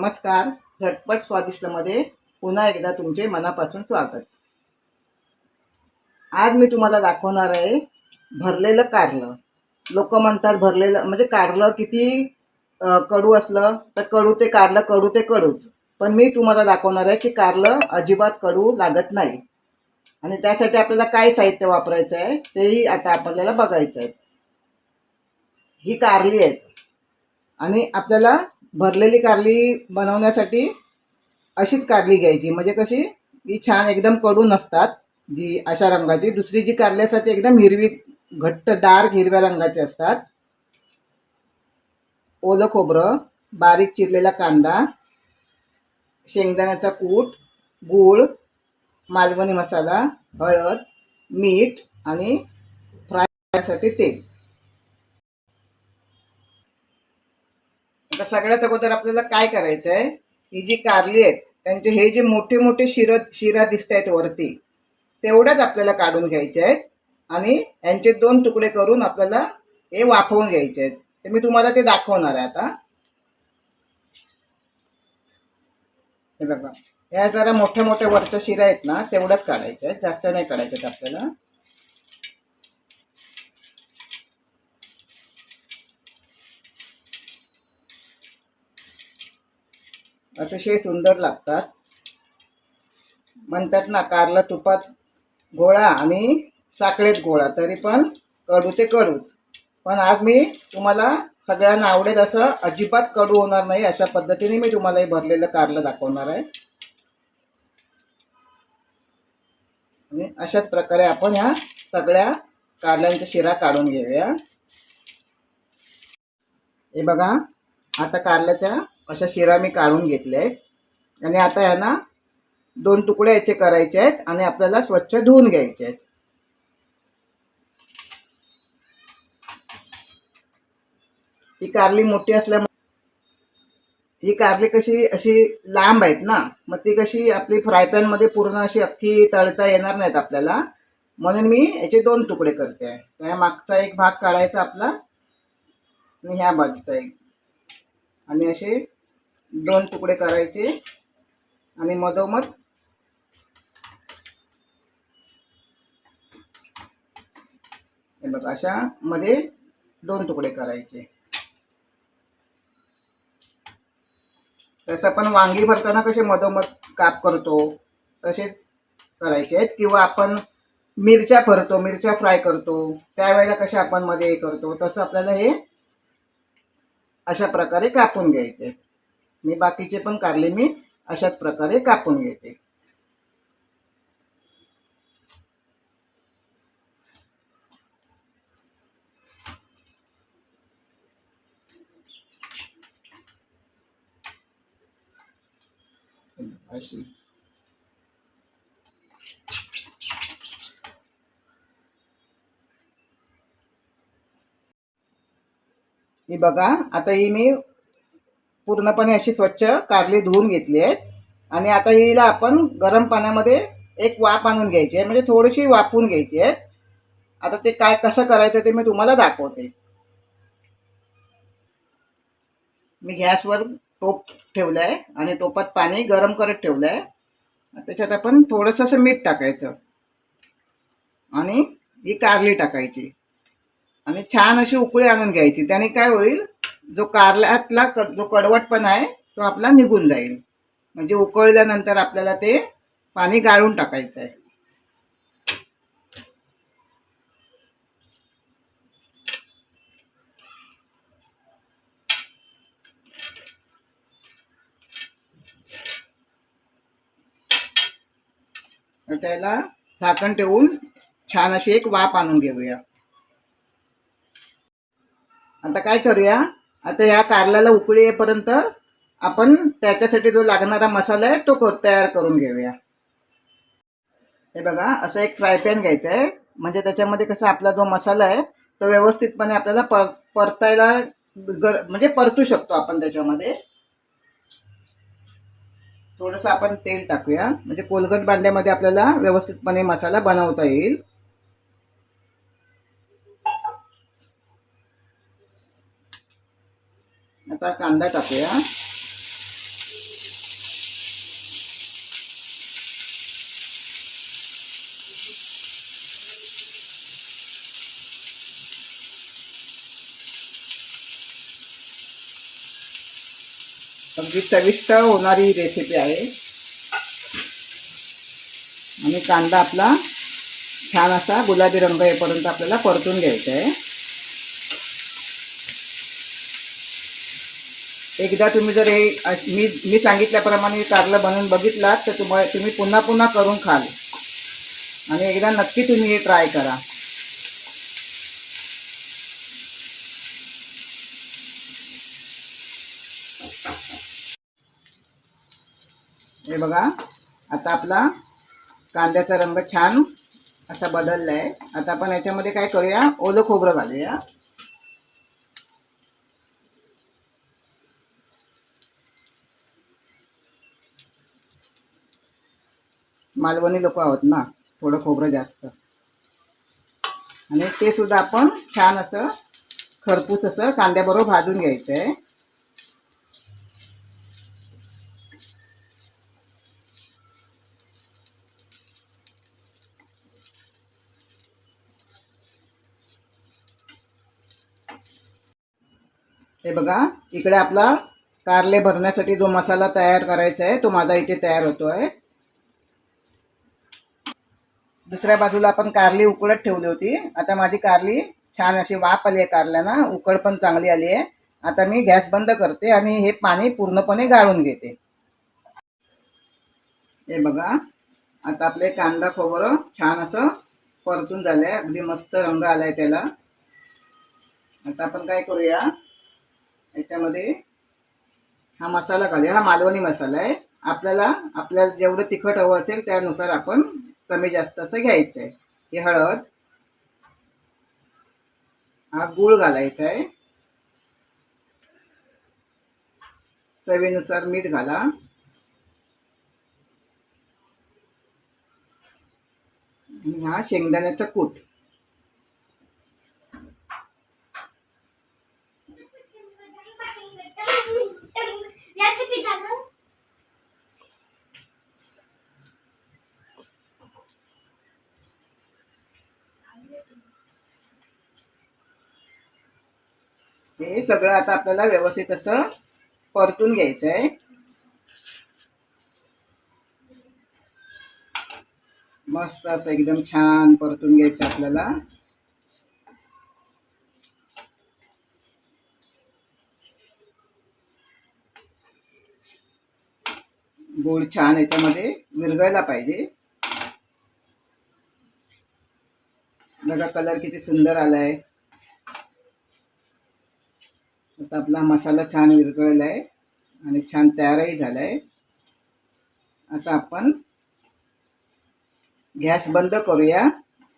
नमस्कार. झटपट स्वादिष्टमध्ये पुन्हा एकदा तुमचे मनापासून स्वागत. आज मी तुम्हाला दाखवणार आहे भरलेलं कारलं. लोक म्हणतात भरलेलं म्हणजे कारलं किती कडू असलं तर कडू ते कारलं कडू ते कडूच. पण मी तुम्हाला दाखवणार आहे की कारलं अजिबात कडू लागत नाही. आणि त्यासाठी आपल्याला काय साहित्य वापरायचं आहे तेही आता आपल्याला बघायचं आहे. ही कारली आहेत. आणि आपल्याला भरलेली कारली बनवण्यासाठी अशीच कारली घ्यायची. म्हणजे कशी? ती छान एकदम कडू नसतात जी अशा रंगाची. दुसरी जी कारली असतात ती एकदम हिरवी घट्ट डार्क हिरव्या रंगाची असतात. ओलं खोबरं बारीक चिरलेला कांदा शेंगदाण्याचा कूट गूळ मालवणी मसाला हळद मीठ आणि फ्राय करण्यासाठी तेल. आता सगळ्यात अगोदर आपल्याला काय करायचं आहे ही जी कारली आहेत त्यांचे हे जे मोठे मोठे शिर शिरा दिसत आहेत वरती तेवढ्याच आपल्याला काढून घ्यायचे आहेत आणि यांचे दोन तुकडे करून आपल्याला हे वाफवून घ्यायचे आहेत. तर मी तुम्हाला ते दाखवणार आहे आता. हे बघा ह्या जरा मोठ्या मोठ्या वरच्या शिरा आहेत ना तेवढ्याच काढायच्या आहेत. जास्त नाही काढायच्या आहेत आपल्याला. अतिशय सुंदर लागतात. म्हणतात ना कारला तुपात गोळा आणि साखळेत गोळा तरी पण कडू ते कडूच पण आज मी तुम्हाला सगळ्यांना आवडेल असं अजिबात कडू होणार नाही अशा पद्धतीने मी तुम्हाला हे भरलेलं कारलं दाखवणार आहे. आणि अशाच प्रकारे आपण ह्या सगळ्या कारल्यांच्या शिरा काढून घेऊया. हे बघा आता कारल्याच्या अशा शिरा मी काढून घेतल्या आहेत. आणि आता यांना दोन तुकडे याचे करायचे आहेत आणि आपल्याला स्वच्छ धुवून घ्यायचे आहेत. ही कारली मोठी असल्यामुळे ही कारली कशी अशी लांब आहेत ना मग ती कशी आपली फ्रायपॅनमध्ये पूर्ण अशी अख्खी तळता येणार नाहीत आपल्याला. म्हणून मी याचे दोन तुकडे करते. आहे त्या मागचा एक भाग काढायचा आपला आणि ह्या बाजूचा एक. आणि असे दोन तुकडे करायचे. आणि मधोमध हे बघ अशा मध्ये दोन तुकडे करायचे. तसं आपण वांगी भरताना कसे मधोमध काप करतो तसेच करायचे आहेत. किंवा आपण मिरच्या भरतो मिरच्या फ्राय करतो त्यावेळेला कसे आपण मध्ये हे करतो तसं आपल्याला हे अशा प्रकारे कापून घ्यायचे मी बाकीचे पण कारले मी अशाच प्रकारे कापून घेते. अशी. ही बघा आता ही मी पूर्णपणे अशी स्वच्छ कारली धुवून घेतली आहे. आणि आता हिला आपण गरम पाण्यामध्ये एक वाफ आणून घ्यायची आहे. म्हणजे थोडीशी वाफवून घ्यायची आहे. आता ते काय कसं करायचं ते मी तुम्हाला दाखवते. मी गॅसवर टोप ठेवलं आहे आणि टोपात पाणी गरम करत ठेवलं आहे त्याच्यात आपण थोडंसं असं मीठ टाकायचं. आणि ही कारली टाकायची. आणि छान अशी उकळी आणून घ्यायची. त्याने काय होईल? जो कारल्यातला क जो कडवटपणा आहे तो आपला निघून जाईल. म्हणजे उकळल्यानंतर आपल्याला ते पाणी गाळून टाकायचं आहे त्याला झाकण ठेवून छान अशी एक वाफ आणून घेऊया. आता काय करूया? आता या कारल्याला उकळी येईपर्यंत आपण त्याच्यासाठी जो लागणारा मसाला आहे तो तयार करून घेऊया. हे बघा असं एक फ्राय पॅन घ्यायचं आहे. म्हणजे त्याच्यामध्ये कसं आपला जो मसाला आहे तो व्यवस्थितपणे आपल्याला पर परतायला गर म्हणजे परतू शकतो आपण त्याच्यामध्ये. थोडंसं आपण तेल टाकूया. म्हणजे कोलगट भांड्यामध्ये आपल्याला व्यवस्थितपणे मसाला बनवता येईल. आता कांदा टाकूया. अगदी चविष्ट होणारी रेसिपी आहे. आणि कांदा आपला छान असा गुलाबी रंग येपर्यंत आपल्याला परतून घ्यायचा आहे. एकदा तुम्ही जर हे मी मी सांगितल्याप्रमाणे कारलं बनवून बघितलात तर तुम्हाला तुम्ही पुन्हा पुन्हा करून खाल. आणि एकदा नक्की तुम्ही हे ट्राय करा. हे बघा आता आपला कांद्याचा रंग छान असा बदलला आहे आता आपण याच्यामध्ये काय करूया? ओलं खोबरं घालूया. मालवणी लोक आहोत ना थोडं खोबरं जास्त. आणि ते सुद्धा आपण छान असं खरपूस असं कांद्याबरोबर भाजून घ्यायचं आहे हे बघा इकडे आपला कारले भरण्यासाठी जो मसाला तयार करायचा आहे तो माझा इथे तयार होतो आहे दुसऱ्या बाजूला आपण कारली उकळत ठेवली होती. आता माझी कारली छान अशी वाफ आली आहे कारल्याना. उकळ पण चांगली आली आहे. आता मी गॅस बंद करते आणि हे पाणी पूर्णपणे गाळून घेते. हे बघा. आता आपले कांदा खोबरं छान असं परतून झालं आहे. अगदी मस्त रंग आला आहे त्याला. आता आपण काय करूया? याच्यामध्ये हा मसाला घालूया. हा मालवणी मसाला आहे. आपल्याला आपल्याला जेवढं तिखट हवं असेल त्यानुसार आपण कमी जास्त असं घ्यायचं आहे ही हळद. हा गूळ घालायचा आहे चवीनुसार मीठ घाला. हा शेंगदाण्याचा कूट. रेसिपी झालं हे सगळं आता आपल्याला व्यवस्थित असं परतून घ्यायचं आहे मस्त असं एकदम छान परतून घ्यायचं आपल्याला. गोड छान याच्यामध्ये विरघळला पाहिजे. बघा कलर किती सुंदर आलाय. आता आपला मसाला छान विरघळला आहे आणि छान तयारही झाला आहे. आता आपण गॅस बंद करूया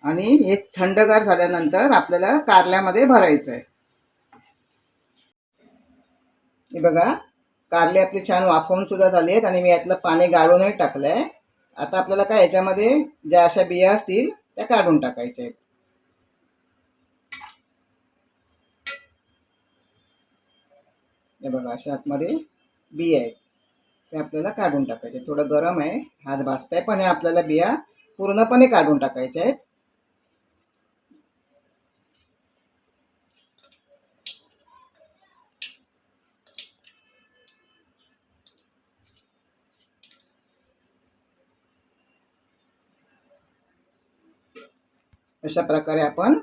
आणि हे थंडगार झाल्यानंतर आपल्याला कारल्यामध्ये भरायचं आहे. हे बघा कारले आपले छान वाफवून सुद्धा झाले आहेत आणि मी यातलं पाणी गाळूनही टाकलं आहे आता आपल्याला काय याच्यामध्ये ज्या अशा बिया असतील त्या काढून टाकायच्या आहेत. हे बघा अशा आतमध्ये बिया आहेत. ते आपल्याला काढून टाकायचे. थोडं गरम आहे हात भाजताय पण हे आपल्याला बिया पूर्णपणे काढून टाकायच्या आहेत. अशा प्रकारे आपण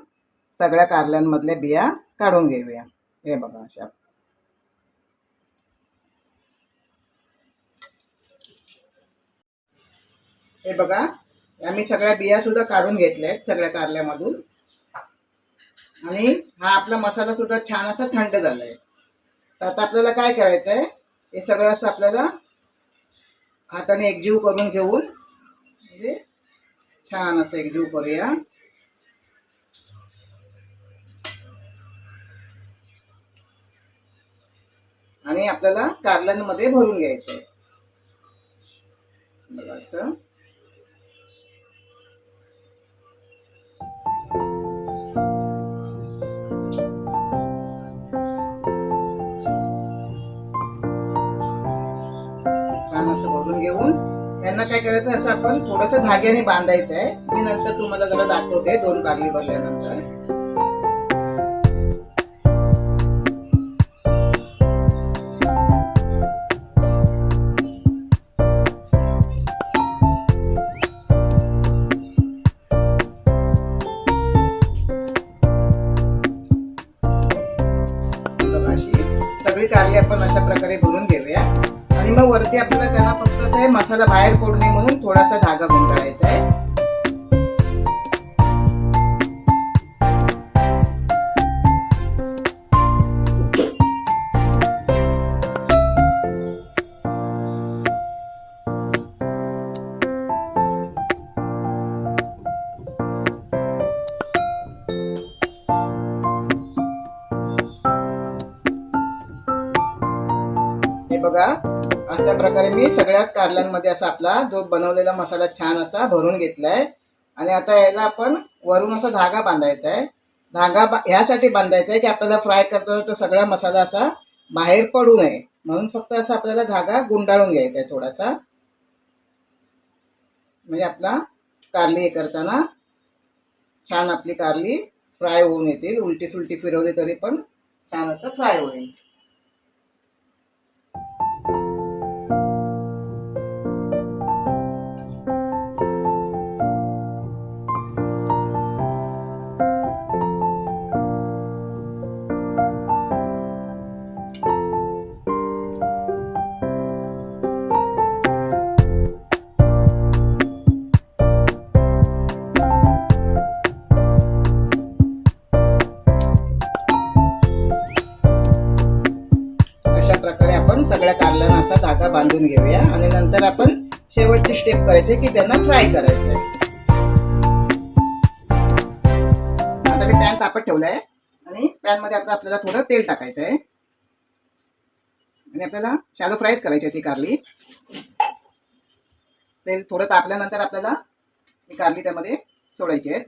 सगळ्या कारल्यांमधल्या बिया काढून घेऊया. हे बघा अशा. हे बघा आम्ही सगळ्या बियासुद्धा काढून घेतल्या आहेत सगळ्या कारल्यामधून. आणि हा आपला मसालासुद्धा छान असा थंड झाला आहे तर आता आपल्याला काय करायचं आहे हे सगळं असं आपल्याला हाताने एकजीव करून घेऊन म्हणजे छान असं एकजीव करूया. आणि आपल्याला कारल्यांमध्ये भरून घ्यायचं आहे बघा असं. घेऊन यांना काय करायचं असं आपण थोडस धाग्याने बांधायचं आहे मी नंतर तुम्हाला जरा दाखवते दोन कारली भरल्यानंतर प्रकारे मी सगळ्यात कारल्यांमध्ये असा आपला जो बनवलेला मसाला छान असा भरून घेतलाय. आणि आता याला आपण वरून असा धागा बांधायचा आहे धागा बा ह्यासाठी बांधायचा आहे की आपल्याला फ्राय करताना तो सगळा मसाला असा बाहेर पडू नये. म्हणून फक्त असा आपल्याला धागा गुंडाळून घ्यायचा आहे थोडासा. म्हणजे आपला कारली हे करताना छान आपली कारली फ्राय होऊन येतील. उलटी सुलटी फिरवली तरी पण छान असं फ्राय होईल. बांधून घेऊया आणि नंतर आपण शेवटची स्टेप करायची की त्यांना फ्राय करायचं आहे आता मी पॅन तापत ठेवलाय आणि पॅनमध्ये आता आपल्याला थोडं तेल टाकायचं आहे आणि आपल्याला शॅलो फ्रायच करायची आहे ती कारली. तेल थोडं तापल्यानंतर आपल्याला ती कारली त्यामध्ये सोडायची आहे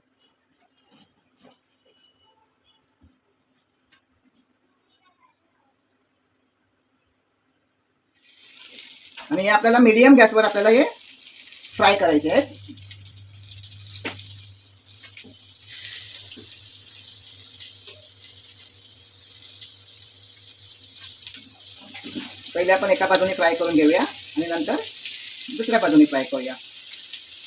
आणि हे आपल्याला मीडियम गॅसवर आपल्याला हे फ्राय करायचे आहेत. पहिले आपण एका बाजूने फ्राय करून घेऊया आणि नंतर दुसऱ्या बाजूने फ्राय करूया.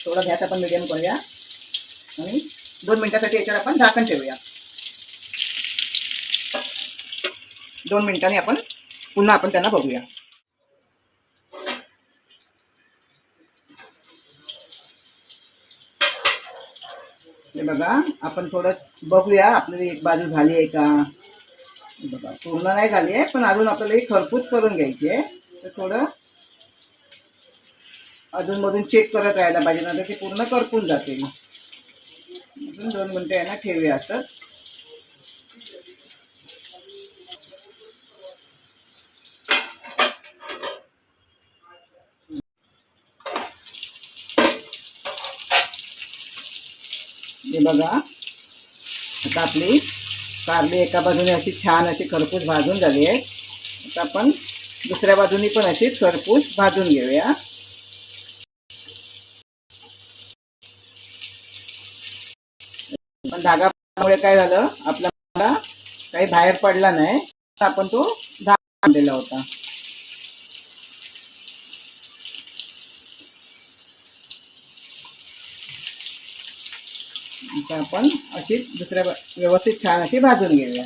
थोडा गॅस आपण मिडियम करूया आणि दोन मिनटासाठी याच्यावर आपण झाकण ठेवूया. दोन मिनिटांनी आपण पुन्हा आपण त्यांना बघूया. बघा. आपण थोडं बघूया. आपल्याला एक बाजू झाली आहे का? बघा पूर्ण नाही झाली आहे पण अजून आपल्याला ही खरपूस करून घ्यायची आहे. तर थोडं अजूनमधून चेक करत राहायला पाहिजे नंतर ते पूर्ण करपून जातील. अजून दोन मिनटं यांना ठेवूया तर हे बघा. आता आपली कारली एका बाजूने अशी छान अशी खरपूस भाजून झाली आहे. आता आपण दुसऱ्या बाजूनी पण अशी खरपूस भाजून घेऊया. पण धागामुळे काय झालं? आपला काही बाहेर पडला नाही. आपण तो धागा बांधलेला होता. आता आपण अशी दुसऱ्या व्यवस्थित छान अशी भाजून घेऊया.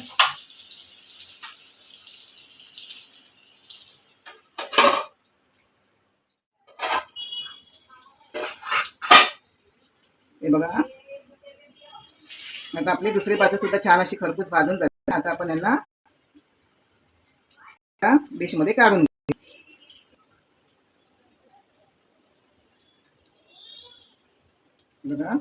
हे बघा. आता आपली दुसरी बाजू सुद्धा छान अशी खरपूस भाजून जाते आता आपण यांना डिशमध्ये काढून घेऊ. बघा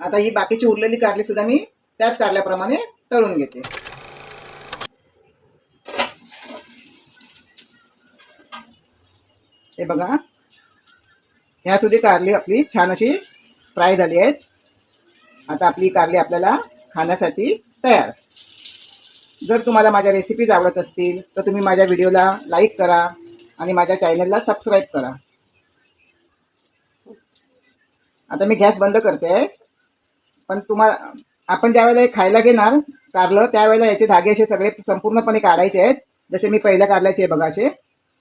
आता ही बाकीची उरलेली कारली सुद्धा मी त्याच कारल्याप्रमाणे तळून घेते. हे बघा. ह्या सुद्धा कारली आपली छान अशी फ्राय झाली आहेत. आता आपली कारली आपल्याला खाण्यासाठी तयार. जर तुम्हाला माझ्या रेसिपीज आवडत असतील तर तुम्ही माझ्या व्हिडिओला लाईक करा आणि माझ्या चॅनलला सबस्क्राईब करा. आता मी गॅस बंद करते. पण तुम्हाला आपण ज्यावेळेला हे खायला घेणार कारलं त्यावेळेला याचे धागे असे सगळे संपूर्णपणे काढायचे आहेत. जसे मी पहिल्या कारल्याचे बघा असे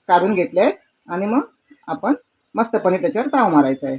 काढून घेतले आहेत. आणि मग आपण मस्तपणे त्याच्यावर ताव मारायचा आहे.